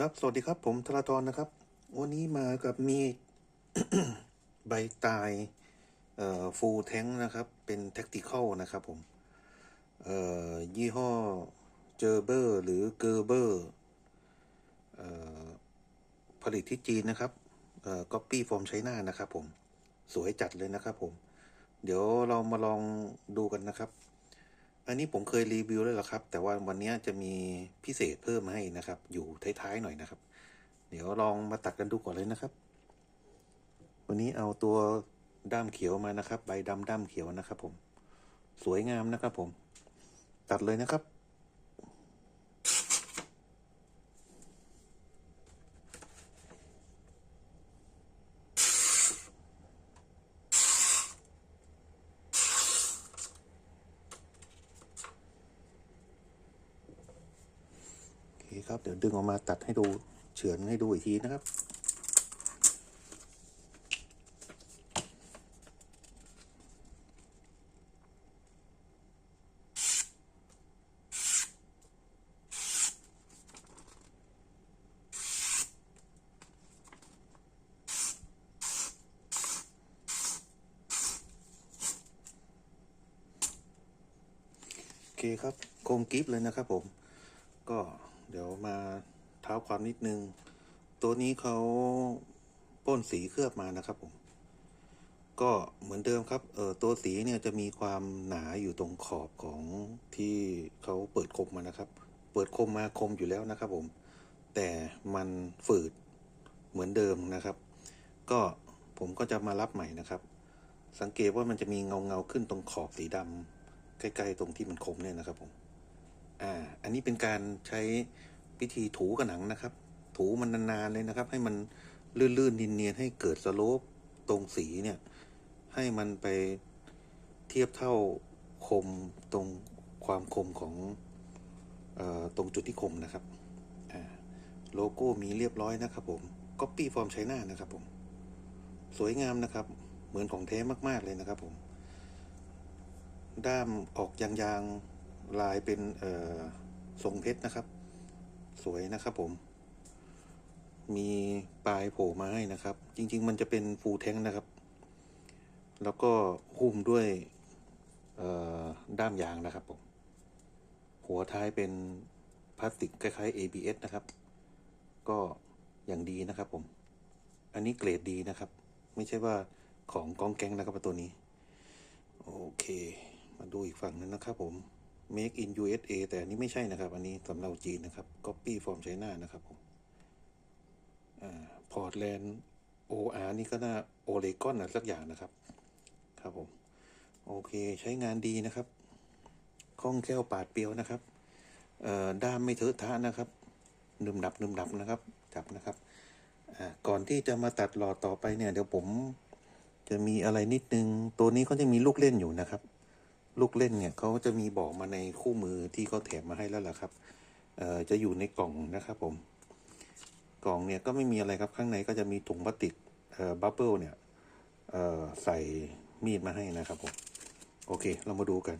ครับ สวัสดีครับ ผมธราธรนะครับ วันนี้มากับมีใบตายเอ่อฟูลแทงนะครับ เป็นแท็กติคอลนะครับผมเอ่อยี่ห้อเจอเบอร์หรือเกอร์เบอร์เอ่อผลิตที่จีนนะครับเอ่อก๊อปปี้ฟอร์มไชน่านะครับผม สวยจัดเลยนะครับผม เดี๋ยวเรามาลองดูกันนะครับ อันนี้ผมเคยรีวิวแล้วหรอครับ แต่ว่าวันนี้จะมีพิเศษเพิ่มให้นะครับ อยู่ท้ายๆหน่อยนะครับ เดี๋ยวลองมาตัดกันดูก่อนเลยนะครับ วันนี้เอาตัวด้ามเขียวมานะครับ ใบดำด้ามเขียวนะครับ ผม สวยงามนะครับ ผม ตัดเลยนะครับ ครับ เดี๋ยวดึงออกมาตัดให้ดูเฉือนให้ดูอีกทีนะครับโอเคครับโคมกิฟเลยนะครับผมก็ เดี๋ยวมาเท้าความนิดนึง ตัวนี้เขาพ่นสีเคลือบมานะครับผม ก็เหมือนเดิมครับเออตัวสีเนี่ยจะมีความหนาอยู่ตรงขอบของที่เขาเปิดคมมานะครับ เปิดคมมาคมอยู่แล้วนะครับผม แต่มันฝืดเหมือนเดิมนะครับ ก็ผมก็จะมารับใหม่นะครับ สังเกตว่ามันจะมีเงาเงาขึ้นตรงขอบสีดำใกล้ๆตรงที่มันคมเนี่ยนะครับผม อ่าอันนี้เป็นการใช้วิธีถูกับหนังนะครับ ถูมันนานๆเลยนะครับ ให้มันลื่นๆเนียนๆให้เกิดสโลปตรงสีเนี่ย ให้มันไปเทียบเท่าคมตรงความคมของออตรงจุดที่คมนะครับโลโก้มีเรียบร้อยนะครับผม Copy from China นะครับผม สวยงามนะครับ เหมือนของแท้มากๆเลยนะครับผม ด้ามออกยางๆ ลายเป็นทรงเพชรนะครับ สวยนะครับผม มีปลายโผล่มาให้นะครับ จริง ๆ มันจะเป็นฟูแทงนะครับ แล้วก็หุ้มด้วยด้ามยางนะครับผมหัวท้ายเป็นพลาสติกคล้ายๆ ABS นะครับ ก็อย่างดีนะครับผม อันนี้เกรดดีนะครับ ไม่ใช่ว่าของกองแกงนะครับตัวนี้ โอเค มาดูอีกฝั่งนึงนะครับผม make in USA แต่อันนี้ไม่ใช่นะครับ อันนี้สำเนาจีนนะครับ copy from China นะครับผมอ่า Portland OR นี่ก็น่าโอเลกอนอะสักอย่างนะครับ ครับผม โอเคใช้งานดีนะครับคล่องแคล่วปาดเปียวนะครับเออด้ามไม่เถอะทะนะครับนึมดับนึมดับนะครับ จับนะครับ ก่อนที่จะมาตัดหลอดต่อไปเนี่ย เดี๋ยวผมจะมีอะไรนิดนึง ตัวนี้เขาจะมีลูกเล่นอยู่นะครับ ลูกเล่นเนี่ยเขาจะมีบอกมาในคู่มือที่เขาแถมมาให้แล้วล่ะครับเอ่อจะอยู่ในกล่องนะครับผม กล่องเนี่ยก็ไม่มีอะไรครับข้างในก็จะมีถุงพลาสติกเอ่อบับเบิลเนี่ยเอ่อใส่มีดมาให้นะครับผม โอเค เรามาดูกัน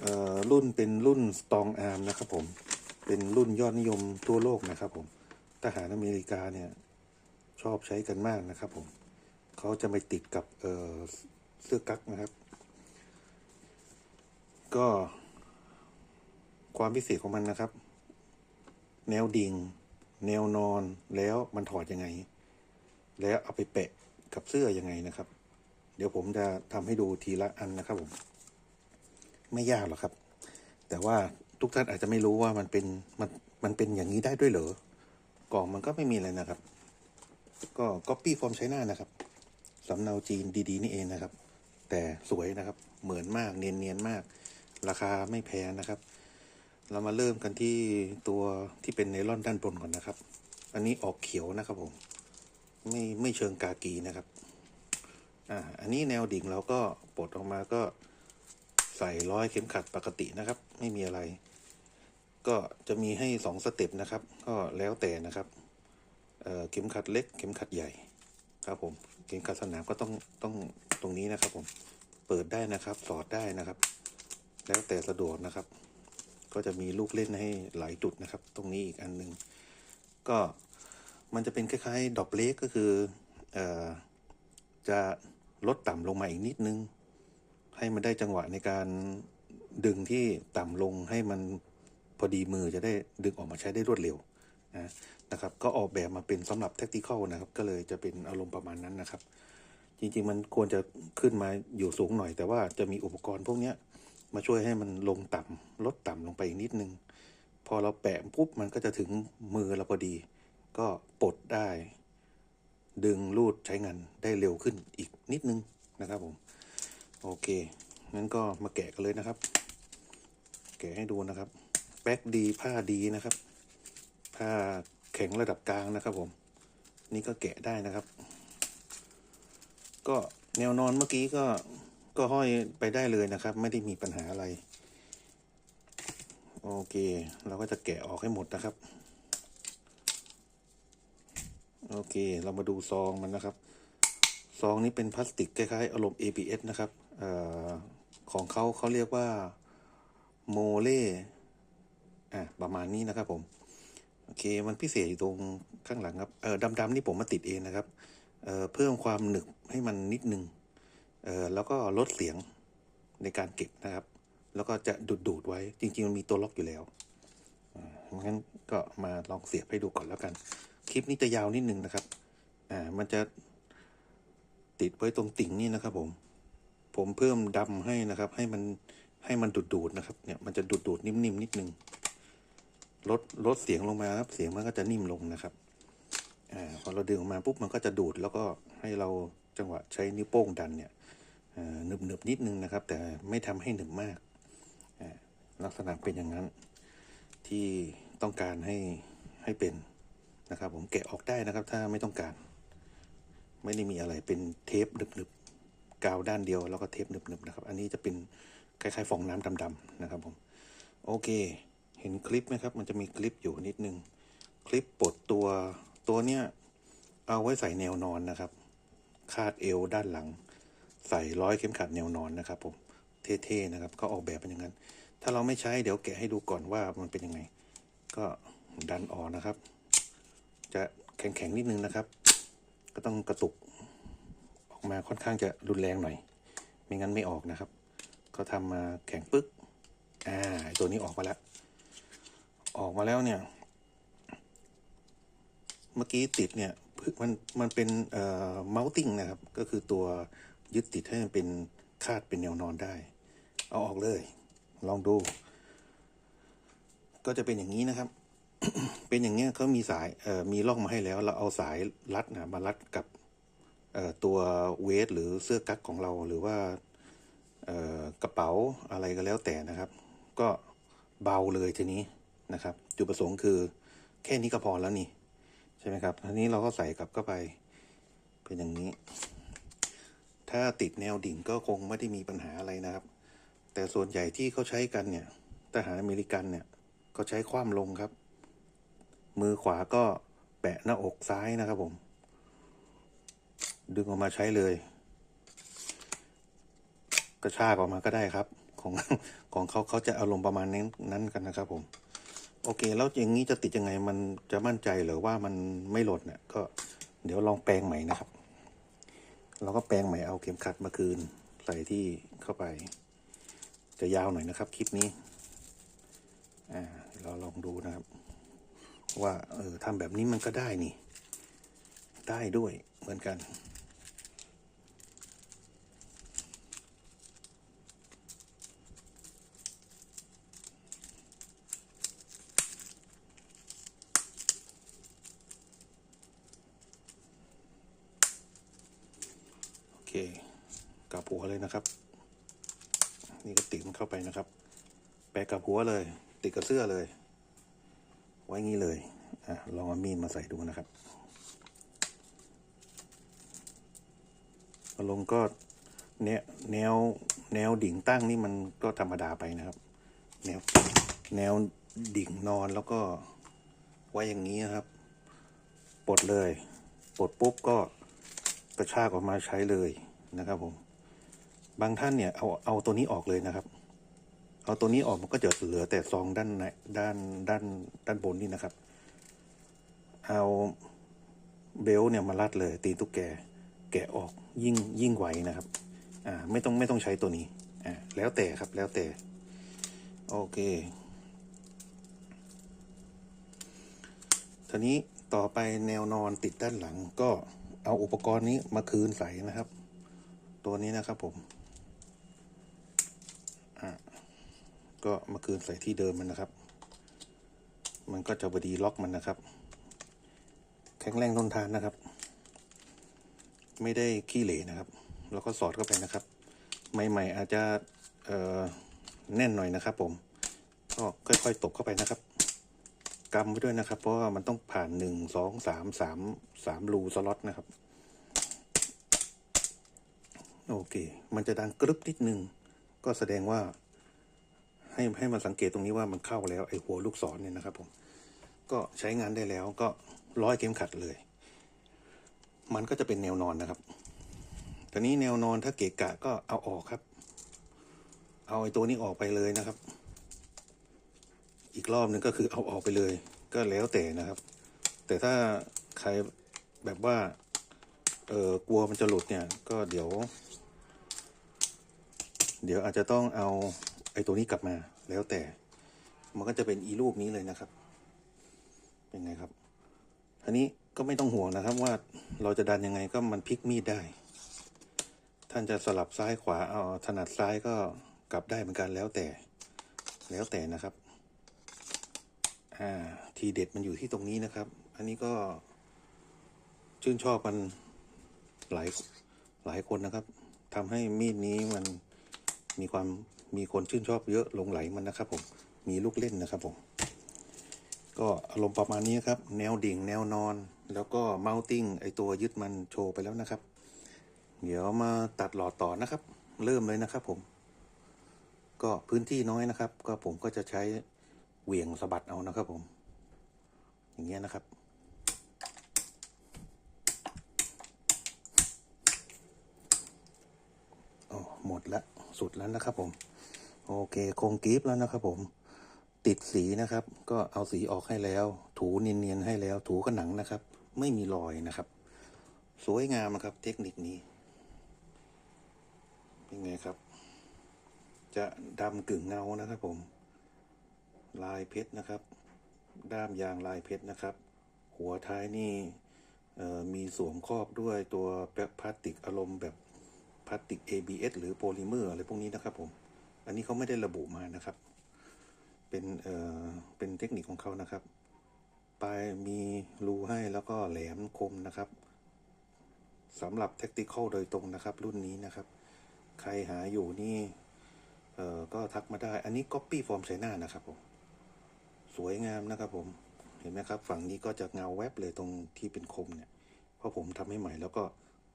เอ่อรุ่นเป็นรุ่น Strong Arm นะครับผม เป็นรุ่นยอดนิยมทั่วโลกนะครับผม ทหารอเมริกาเนี่ยชอบใช้กันมากนะครับผม เขาจะไปติดกับเอ่อเสื้อกั๊กนะครับ ก็ ความพิเศษของมันนะครับ แนวดิ่ง แนวนอนแล้วมันถอดยังไง แล้วเอาไปแปะกับเสื้อยังไงนะครับ เดี๋ยวผมจะทำให้ดูทีละอันนะครับผม ไม่ยากหรอกครับ แต่ว่าทุกท่านอาจจะไม่รู้ว่ามันเป็นมันมันเป็นอย่างนี้ได้ด้วยเหรอกล่องมันก็ไม่มีอะไรนะครับ ก็ copy from China นะครับสำเนาจีนดีๆ นี่เองนะครับ แต่สวยนะครับ เหมือนมากเนียนๆมาก ราคาไม่แพงนะครับ เรามาเริ่มกันที่ตัวที่เป็นไนลอนด้านบนก่อนนะครับ อันนี้ออกเขียวนะครับผม ไม่ไม่เชิงกากีนะครับ อ่า อันนี้แนวดิ่งเราก็ปลดออกมาก็ใส่ร้อยเข็มขัดปกตินะครับ ไม่มีอะไร ก็จะมีให้สองสเต็ปนะครับ ก็แล้วแต่นะครับเอ่อเข็มขัดเล็ก เข็มขัดใหญ่ครับผม เข็มขัดสนามก็ต้องต้องตรงนี้นะครับผม เปิดได้นะครับ สอดได้นะครับ แล้วแต่สะดวกนะครับ ก็จะมีลูกเล่นให้หลายจุดนะครับ ตรงนี้อีกอันหนึ่งก็มันจะเป็นคล้ายๆดอกเล็กก็คืออจะลดต่ำลงมาอีกนิดนึง ให้มันได้จังหวะในการดึงที่ต่ำลงให้มันพอดีมือจะได้ดึงออกมาใช้ได้รวดเร็วนะนะครับ ก็ออกแบบมาเป็นสำหรับ tactical นะครับ ก็เลยจะเป็นอารมณ์ประมาณนั้นนะครับ จริงๆ มันควรจะขึ้นมาอยู่สูงหน่อย แต่ว่าจะมีอุปกรณ์พวกเนี้ย มาช่วยให้มันลงต่ำลดต่ำลงไปอีกนิดนึง พอเราแปะปุ๊บมันก็จะถึงมือเราพอดี ก็ปลดได้ ดึงรูดใช้งานได้เร็วขึ้นอีกนิดนึงนะครับผม โอเคงั้นก็มาแกะกันเลยนะครับ แกะให้ดูนะครับแป๊กดีผ้าดีนะครับ ผ้าแข็งระดับกลางนะครับ ผม นี่ก็แกะได้นะครับ ก็แนวนอนเมื่อกี้ก็ ก็ห้อยไปได้เลยนะครับ ไม่ได้มีปัญหาอะไร โอเค เราก็จะแกะออกให้หมดนะครับ โอเค เรามาดูซองมันนะครับ ซองนี้เป็นพลาสติกคล้ายๆอารมณ์ ABS นะครับอของเขาเขาเรียกว่าโมเล่อะประมาณนี้นะครับผม โอเค มันพิเศษอยู่ตรงข้างหลังครับ เออดำๆนี่ผมมาติดเองนะครับ เออเพิ่มความหนึบให้มันนิดนึง เออแล้วก็ลดเสียงในการเก็บนะครับ แล้วก็จะดูดดูดๆไว้จริงๆมันมีตัวล็อกอยู่แล้วอ่างั้นก็มาลองเสียบให้ดูก่อนแล้วกัน คลิปนี้จะยาวนิดนึงนะครับ อ่า มันจะติดไว้ตรงติ่งนี่นะครับ ผม ผมเพิ่มดำให้นะครับ ให้มันให้มันดูดดูดๆนะครับ เนี่ย มันจะดูดดูดๆนิ่มๆนิดนึง ลดลดเสียงลงมาครับ เสียงมันก็จะนิ่มลงนะครับ อ่า พอเราดึงออกมาปุ๊บมันก็จะดูดแล้วก็ให้เราจังหวะใช้นิ้วโป้งดันเนี่ย หนึบหนึบนิดนึงนะครับ แต่ไม่ทำให้หนึบมาก ลักษณะเป็นอย่างนั้นที่ต้องการให้ให้เป็นนะครับ ผมแกะออกได้นะครับ ถ้าไม่ต้องการ ไม่ได้มีอะไรเป็นเทปหนึบหนึบกาวด้านเดียวแล้วก็เทปหนึบหนึบนะครับ อันนี้จะเป็นคล้ายๆฟองน้ำดำๆนะครับผมโอเค เห็นคลิปไหมครับ มันจะมีคลิปอยู่นิดนึง คลิปปลดตัวตัวเนี้ยเอาไว้ใส่แนวนอนนะครับ คาดเอวด้านหลัง ใส่ร้อยเข็มขัดแนวนอนนะครับผมเท่ๆนะครับเขาออกแบบเป็นอย่างนั้น ถ้าเราไม่ใช้เดี๋ยวแกะให้ดูก่อนว่ามันเป็นยังไง ก็ดันออกนะครับ จะแข็งๆนิดนึงนะครับ ก็ต้องกระตุกออกมาค่อนข้างจะรุนแรงหน่อย ไม่งั้นไม่ออกนะครับ ก็ทำมาแข็งปึ๊กอ่าตัวนี้ออกมาแล้ว ออกมาแล้วเนี่ย เมื่อกี้ติดเนี่ยมันมันเป็นเอ่อ mounting นะครับ ก็คือตัว ยึดติดให้มันเป็นคาดเป็นแนวนอนได้ เอาออกเลย ลองดู ก็จะเป็นอย่างนี้นะครับ เป็นอย่างเงี้ยเขามีสายเอ่อมีร่องมาให้แล้ว เราเอาสายรัดนะมารัดกับเอ่อตัวเวทหรือเสื้อกั๊กของเราหรือว่าเอ่อกระเป๋าอะไรก็แล้วแต่นะครับ ก็เบาเลยทีนี้นะครับ จุดประสงค์คือแค่นี้ก็พอแล้วนี่ ใช่ไหมครับอันนี้เราก็ใส่กลับเข้าไป เป็นอย่างนี้ ถ้าติดแนวดิ่งก็คงไม่ได้มีปัญหาอะไรนะครับ แต่ส่วนใหญ่ที่เขาใช้กันเนี่ยทหารอเมริกันเนี่ยก็ใช้คว่ำลงครับ มือขวาก็แปะหน้าอกซ้ายนะครับผม ดึงออกมาใช้เลย กระชากออกมาก็ได้ครับ ของของเขาเขาจะอารมณ์ประมาณนั้นนั้นกันนะครับผม โอเค แล้วอย่างนี้จะติดยังไงมันจะมั่นใจหรือว่ามันไม่หล่นเนี่ยก็เดี๋ยวลองแปลงใหม่นะครับ เราก็แปลงใหม่เอาเข็มขัดมาคืน ใส่ที่เข้าไป จะยาวหน่อยนะครับ คลิปนี้ อ่าเราลองดูนะครับ ว่าเออทำแบบนี้มันก็ได้นี่ ได้ด้วยเหมือนกัน โอเค กับหัวเลยนะครับ นี่ก็ติดมันเข้าไปนะครับ แปะกับหัวเลย ติดกับเสื้อเลย ไว้งี้เลยอะลองเอามีดมาใส่ดูนะครับอารมณ์ก็แนวแนวแนวดิ่งตั้งนี่มันก็ธรรมดาไปนะครับ แนวแนวดิ่งนอนแล้วก็ไว้อย่างนี้นะครับปลดเลยปลดปุ๊บก็กระชากออกมาใช้เลยนะครับผม บางท่านเนี่ยเอาเอาตัวนี้ออกเลยนะครับ เอาตัวนี้ออกมันก็จะเหลือแต่ซองด้านในด้านด้านด้านบนนี่นะครับ เอาเบลต์เนี่ยมารัดเลย ตีนตุ๊กแกแกะออกยิ่งยิ่งไหวนะครับ อ่าไม่ต้องไม่ต้องใช้ตัวนี้อ่าแล้วแต่ครับแล้วแต่ โอเคทีนี้ต่อไปแนวนอนติดด้านหลังก็เอาอุปกรณ์นี้มาคืนใส่นะครับ ตัวนี้นะครับผม อ่า ก็มาคืนใส่ที่เดิมมันนะครับ มันก็จะบดีล็อกมันนะครับ แข็งแรงทนทานนะครับ ไม่ได้ขี้เหร่นะครับ แล้วก็สอดเข้าไปนะครับ ใหม่ๆอาจจะแน่นหน่อยนะครับ ผม ก็ค่อยๆตบเข้าไปนะครับกำไว้ด้วยนะครับ เพราะว่ามันต้องผ่านหนึ่งสองสามสามสามรูสล็อตนะครับ โอเค มันจะดังกรึบนิดนึง ก็แสดงว่า ให้ให้มันสังเกตตรงนี้ว่ามันเข้าแล้วไอ้หัวลูกศรเนี่ยนะครับผมก็ใช้งานได้แล้วก็ร้อยเข็มขัดเลย มันก็จะเป็นแนวนอนนะครับทีนี้แนวนอนถ้าเกะกะก็เอาออกครับ เอาไอ้ตัวนี้ออกไปเลยนะครับ อีกรอบนึงก็คือเอาออกไปเลย ก็แล้วแต่นะครับ แต่ถ้าใครแบบว่าเออกลัวมันจะหลุดเนี่ย ก็เดี๋ยว เดี๋ยวอาจจะต้องเอา ไอ้ตัวนี้กลับมาแล้วแต่มันก็จะเป็นอีรูปนี้เลยนะครับ เป็นไงครับอันนี้ก็ไม่ต้องห่วงนะครับว่าเราจะดันยังไงก็มันพลิกมีดได้ ท่านจะสลับซ้ายขวาเอาถนัดซ้ายก็กลับได้เหมือนกันแล้วแต่ แล้วแต่นะครับ อ่า ทีเด็ดมันอยู่ที่ตรงนี้นะครับ อันนี้ก็ชื่นชอบมันหลายหลายคนนะครับทำให้มีดนี้มันมีความ มีคนชื่นชอบเยอะหลงไหลมันนะครับผมมีลูกเล่นนะครับผมก็อารมณ์ประมาณนี้ครับ แนวดิ่งแนวนอน แล้วก็เมาติ้งไอตัวยึดมันโชว์ไปแล้วนะครับ เดี๋ยวมาตัดหลอดต่อนะครับ เริ่มเลยนะครับผม ก็พื้นที่น้อยนะครับ ก็ผมก็จะใช้เหวี่ยงสะบัดเอานะครับผม อย่างเงี้ยนะครับโอ้หมดละสุดแล้วนะครับผม โอเคคงกรีฟแล้วนะครับผมติดสีนะครับ ก็เอาสีออกให้แล้ว ถูเนียนๆให้แล้ว ถูกระหนังนะครับ ไม่มีรอยนะครับ สวยงามนะครับ เทคนิคนี้เป็นไงครับ จะดำกึ่งเงานะครับผม ลายเพชรนะครับ ด้ามยางลายเพชรนะครับ หัวท้ายนี่มีสวมครอบด้วยตัวพลาสติกอารมณ์แบบพลาสติก ABS หรือโพลิเมอร์อะไรพวกนี้นะครับผม อันนี้เขาไม่ได้ระบุมานะครับ เป็นเอ่อเป็นเทคนิคของเขานะครับ ปลายมีรูให้แล้วก็แหลมคมนะครับสำหรับ Tactical โดยตรงนะครับ รุ่นนี้นะครับ ใครหาอยู่นี่เอ่อก็ทักมาได้ อันนี้ Copy from China นะครับผม สวยงามนะครับผม เห็นไหมครับ ฝั่งนี้ก็จะเงาแวบเลยตรงที่เป็นคมเนี่ย เพราะผมทำให้ใหม่แล้วก็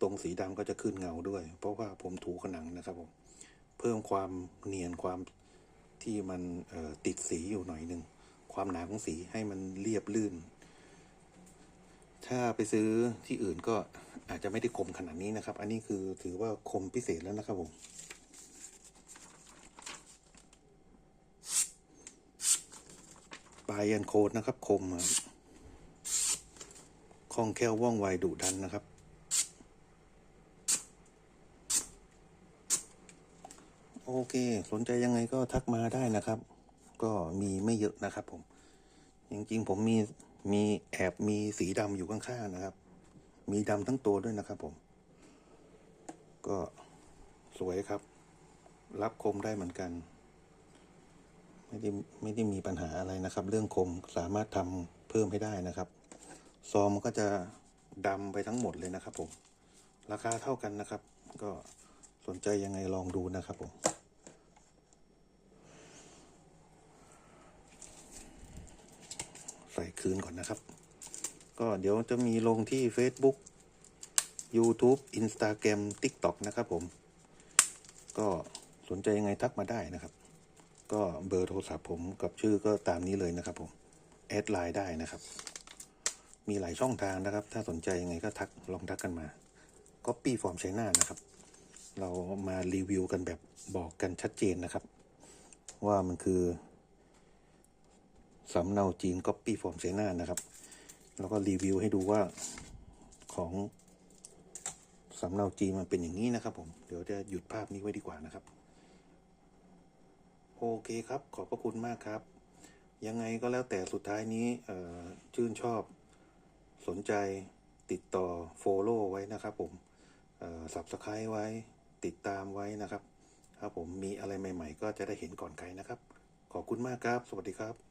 ตรงสีดำก็จะขึ้นเงาด้วย เพราะว่าผมถูผนังนะครับผม เพิ่มความเนียนความที่มันติดสีอยู่หน่อยหนึ่งความหนาของสีให้มันเรียบลื่น ถ้าไปซื้อที่อื่นก็อาจจะไม่ได้คมขนาดนี้นะครับ อันนี้คือถือว่าคมพิเศษแล้วนะครับผมปลายยันโคดนะครับ คมครับคล่องแคล่วว่องไวดุดันนะครับ โอเค สนใจยังไงก็ทักมาได้นะครับ ก็มีไม่เยอะนะครับผม จริงๆ ผมมีมีแอบมีสีดำอยู่ข้างๆนะครับ มีดำทั้งตัวด้วยนะครับผม ก็สวยครับ รับคมได้เหมือนกัน ไม่ได้ไม่ได้มีปัญหาอะไรนะครับ เรื่องคมสามารถทำเพิ่มให้ได้นะครับ ซอมันก็จะดำไปทั้งหมดเลยนะครับผม ราคาเท่ากันนะครับ ก็สนใจยังไงลองดูนะครับผม ใส่คืนก่อนนะครับ ก็เดี๋ยวจะมีลงที่ Facebook YouTube Instagram TikTok นะครับผม ก็สนใจยังไงทักมาได้นะครับ ก็เบอร์โทรศัพท์ผมกับชื่อก็ตามนี้เลยนะครับผมแอดไลน์ได้นะครับ มีหลายช่องทางนะครับ ถ้าสนใจยังไงก็ทักลองทักกันมา Copy from China นะครับ เรามารีวิวกันแบบบอกกันชัดเจนนะครับ ว่ามันคือ สำเนาจีนก๊อปปี้ฟอร์มเซนานะครับ แล้วก็รีวิวให้ดูว่าของสำเนาจีนมันเป็นอย่างนี้นะครับ ผม เดี๋ยวจะหยุดภาพนี้ไว้ดีกว่านะครับ โอเคครับ ขอบพระคุณมากครับ ยังไงก็แล้วแต่สุดท้ายนี้ชื่นชอบสนใจติดต่อ Follow ไว้นะครับ ผมเอ่อ Subscribe ไว้ติดตามไว้นะครับ ครับผมมีอะไรใหม่ ๆ ก็จะได้เห็นก่อนใครนะครับ ขอบคุณมากครับ สวัสดีครับ